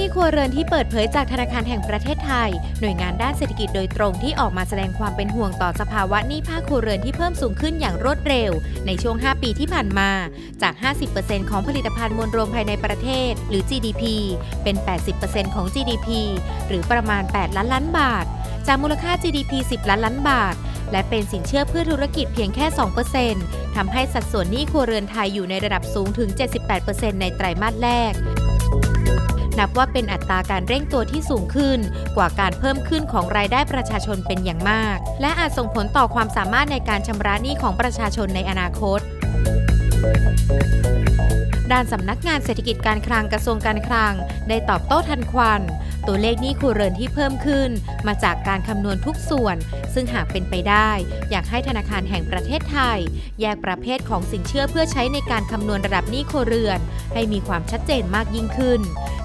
หนี้ครัวเรือนที่เปิดเผยจากธนาคารแห่งประเทศไทย หน่วยงานด้านเศรษฐกิจโดยตรงที่ออกมาแสดงความเป็นห่วงต่อสภาวะหนี้ภาคครัวเรือนที่เพิ่มสูงขึ้นอย่างรวดเร็ว ในช่วง 5 ปีที่ผ่านมา จาก 50%ของผลิตภัณฑ์มวลรวมภายในประเทศ หรือ GDP เป็น 80%ของ GDP หรือประมาณ 8 ล้านล้านบาท จากมูลค่า GDP 10 ล้านล้านบาท และเป็นสินเชื่อเพื่อธุรกิจเพียงแค่ 2%ทำให้สัดส่วนหนี้ครัวเรือนไทยอยู่ในระดับสูงถึง 78%ในไตรมาสแรก นับว่าเป็นอัตราการเร่งตัวที่สูงขึ้น กว่าการเพิ่มขึ้นของรายได้ประชาชนเป็นอย่างมาก และอาจส่งผลต่อความสามารถในการชำระหนี้ของประชาชนในอนาคต ด้านสำนักงานเศรษฐกิจการคลังกระทรวงการคลัง ได้ตอบโต้ทันควัน ตัวเลขหนี้ครัวเรือนที่เพิ่มขึ้น มาจากการคำนวณทุกส่วน ซึ่งหากเป็นไปได้ อยากให้ธนาคารแห่งประเทศไทย แยกประเภทของสินเชื่อเพื่อใช้ในการคำนวณระดับหนี้ครัวเรือน ให้มีความชัดเจนมากยิ่งขึ้น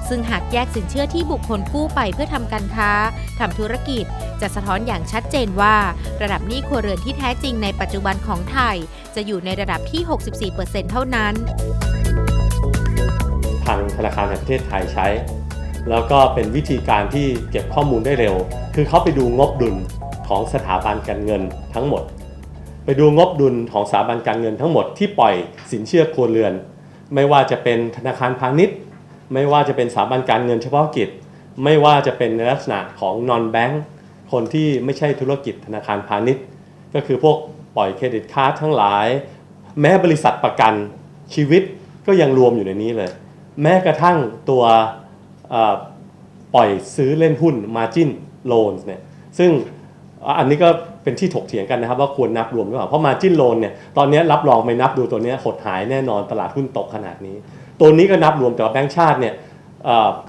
ซึ่งหากแยกสินเชื่อที่บุคคลกู้ไปเพื่อทำการค้าทำธุรกิจ จะสะท้อนอย่างชัดเจนว่า ระดับหนี้ครัวเรือนที่แท้จริงในปัจจุบันของไทย จะอยู่ในระดับที่ 64%เท่านั้น ทางธนาคารแห่งประเทศไทยใช้ แล้วก็เป็นวิธีการที่เก็บข้อมูลได้เร็ว คือเขาไปดูงบดุลของสถาบันการเงินทั้งหมด ไปดูงบดุลของสถาบันการเงินทั้งหมดที่ปล่อยสินเชื่อครัวเรือน ไม่ว่าจะเป็นธนาคารพาณิชย์ ไม่ว่าจะเป็นสถาบันการเงินเฉพาะกิจ ไม่ว่าจะเป็นในลักษณะของ non bank คนที่ไม่ใช่ธุรกิจธนาคารพาณิชย์ ก็คือพวกปล่อยเครดิตการ์ดทั้งหลาย แม้บริษัทประกันชีวิตก็ยังรวมอยู่ในนี้เลย แม้กระทั่งตัวปล่อยซื้อเล่นหุ้น margin loans เนี่ยซึ่งอันนี้ก็เป็นที่ถกเถียงกันนะครับว่าควรนับรวมหรือเปล่า เพราะ margin loan เนี่ยตอนนี้รับรองไม่นับดูตัวนี้หดหายแน่นอนตลาดหุ้นตกขนาดนี้ ตัวนี้ก็นับรวมแต่ว่าแบงก์ชาติเนี่ย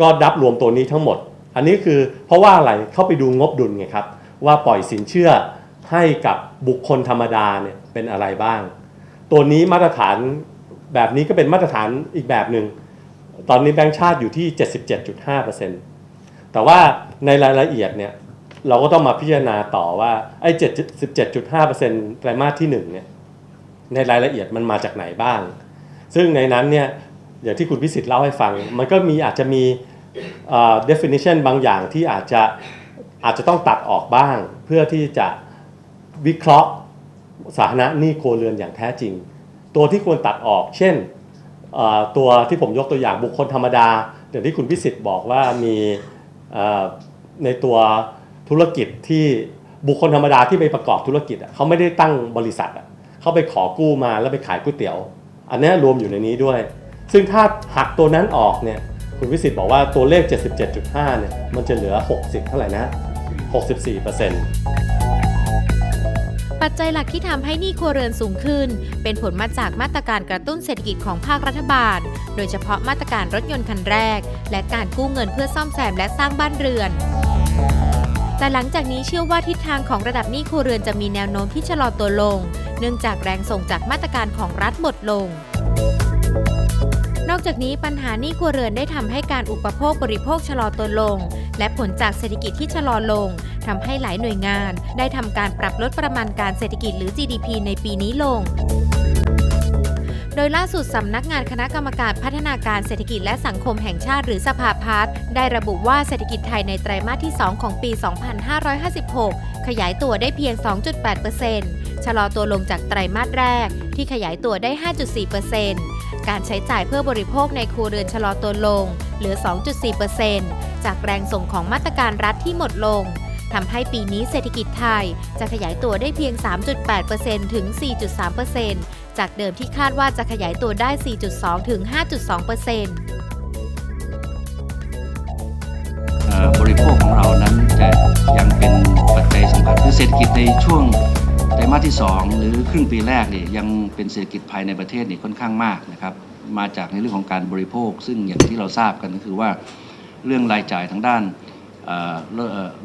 ก็นับรวมตัวนี้ทั้งหมด อันนี้คือเพราะว่าอะไรเข้าไปดูงบดุลไงครับว่าปล่อยสินเชื่อให้กับบุคคลธรรมดาเนี่ยเป็นอะไรบ้าง ตัวนี้มาตรฐานแบบนี้ก็เป็นมาตรฐานอีกแบบหนึ่ง ตอนนี้แบงก์ชาติอยู่ที่ 77.5%แต่ว่าในรายละเอียดเนี่ยเราก็ต้องมาพิจารณาต่อว่าไอ้77.5%ไตรมาสที่1เนี่ยในรายละเอียดมันมาจากไหนบ้าง ซึ่งในนั้นเนี่ยอย่างที่คุณพิสิทธิ์เล่าให้ฟัง มันก็มีอาจจะมี definition บางอย่างที่อาจจะอาจจะต้องตัดออกบ้าง เพื่อที่จะวิเคราะห์สาธารณหนี้ครัวเรือนอย่างแท้จริง ตัวที่ควรตัดออก เช่น ตัวที่ผมยกตัวอย่างบุคคลธรรมดาอย่างที่คุณพิสิทธิ์บอกว่ามีในตัวธุรกิจที่บุคคลธรรมดาที่ไปประกอบธุรกิจเขาไม่ได้ตั้งบริษัทเขาไปขอกู้มาแล้วไปขายก๋วยเตี๋ยว อันนี้รวมอยู่ในนี้ด้วย ซึ่งถ้าหักตัวนั้นออกเนี่ยคุณพิสิทธิ์บอกว่าตัวเลข 77.5เนี่ยมันจะเหลือ 60 เท่าไหร่นะ 64เปอร์เซ็นต์ ปัจจัยหลักที่ทำให้หนี้ครัวเรือนสูงขึ้น เป็นผลมาจากมาตรการกระตุ้นเศรษฐกิจของภาครัฐบาล โดยเฉพาะมาตรการรถยนต์คันแรก และการกู้เงินเพื่อซ่อมแซมและสร้างบ้านเรือน แต่หลังจากนี้เชื่อว่าทิศทางของระดับหนี้ครัวเรือนจะมีแนวโน้มที่ชะลอตัวลง เนื่องจากแรงส่งจากมาตรการของรัฐหมดลงนอกจากนี้ปัญหาหนี้ครัวเรือนได้ทำให้การอุปโภคบริโภคชะลอตัวลง และผลจากเศรษฐกิจที่ชะลอลงทำให้หลายหน่วยงาน ได้ทำการปรับลดประมาณการเศรษฐกิจหรือ GDP ในปีนี้ลงโดยล่าสุดสำนักงานคณะกรรมการพัฒนาการเศรษฐกิจและสังคมแห่งชาติหรือสภาพัฒน์ได้ระบุว่าเศรษฐกิจไทยในไตรมาสที่ 2 ของปี 2556 ขยายตัวได้เพียง 2.8%ชะลอตัวลงจากไตรมาสแรก ที่ขยายตัวได้ 5.4%การใช้จ่ายเพื่อบริโภคในครัวเรือนชะลอตัวลง เหลือ 2.4% จากแรงส่งของมาตรการรัฐที่หมดลงทำให้ปีนี้เศรษฐกิจไทยจะขยายตัวได้เพียง 3.8%ถึง 4.3%จากเดิมที่คาดว่าจะขยายตัวได้ 4.2 ถึง 5.2%เอ่อบริโภคของเรานั้นจะยังเป็นปัจจัยสำคัญคือเศรษฐกิจในช่วงไตรมาสที่ 2 หรือครึ่งปีแรกเนี่ยยังเป็นเศรษฐกิจภายในประเทศนี่ค่อนข้างมากนะครับมาจากในเรื่องของการบริโภค ซึ่งอย่างที่เราทราบกันก็คือว่า เรื่องรายจ่ายทางด้าน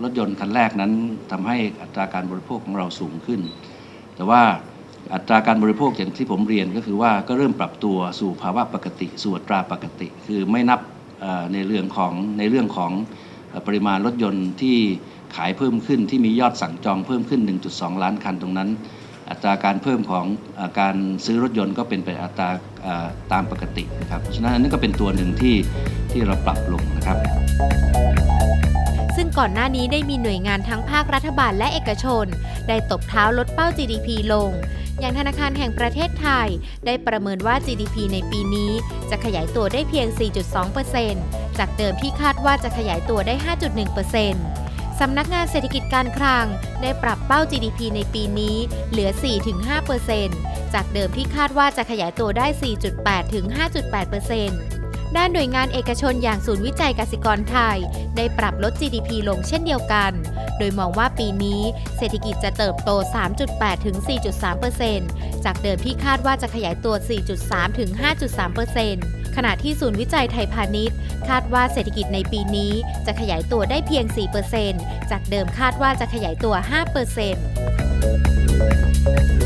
รถยนต์คันแรกนั้นทำให้อัตราการบริโภคของเราสูงขึ้น แต่ว่าอัตราการบริโภคอย่างที่ผมเรียนก็คือว่าก็เริ่มปรับตัวสู่ภาวะปกติ สู่อัตราปกติ คือไม่นับในเรื่องของในเรื่องของปริมาณรถยนต์ที่ขายเพิ่มขึ้นที่มียอดสั่งจองเพิ่มขึ้น 1.2 ล้านคันตรงนั้น อัตราการเพิ่มของอาการซื้อรถยนต์ก็เป็นไปอัตราตามปกตินะครับฉะนั้นอันนี้ก็เป็นตัวหนึ่งที่ที่เราปรับลงนะครับ ซึ่งก่อนหน้านี้ได้มีหน่วยงานทั้งภาครัฐบาลและเอกชน ได้ตบเท้าลดเป้า GDP ลง อย่างธนาคารแห่งประเทศไทย ได้ประเมินว่า GDP ในปีนี้จะขยายตัวได้เพียง 4.2%จากเดิมที่คาดว่าจะขยายตัวได้ 5.1% สำนักงานเศรษฐกิจการคลัง ได้ปรับเป้า GDP ในปีนี้เหลือ 4-5%จากเดิมที่คาดว่าจะขยายตัวได้ 4.8-5.8%ด้านหน่วยงานเอกชนอย่างศูนย์วิจัยกสิกรไทย ได้ปรับลด GDP ลงเช่นเดียวกัน โดยมองว่าปีนี้เศรษฐกิจจะเติบโต 3.8-4.3%จากเดิมที่คาดว่าจะขยายตัว 4.3-5.3% ขณะที่ศูนย์วิจัยไทยพาณิชย์ คาดว่าเศรษฐกิจในปีนี้จะขยายตัวได้เพียง 4%จากเดิมคาดว่าจะขยายตัว 5%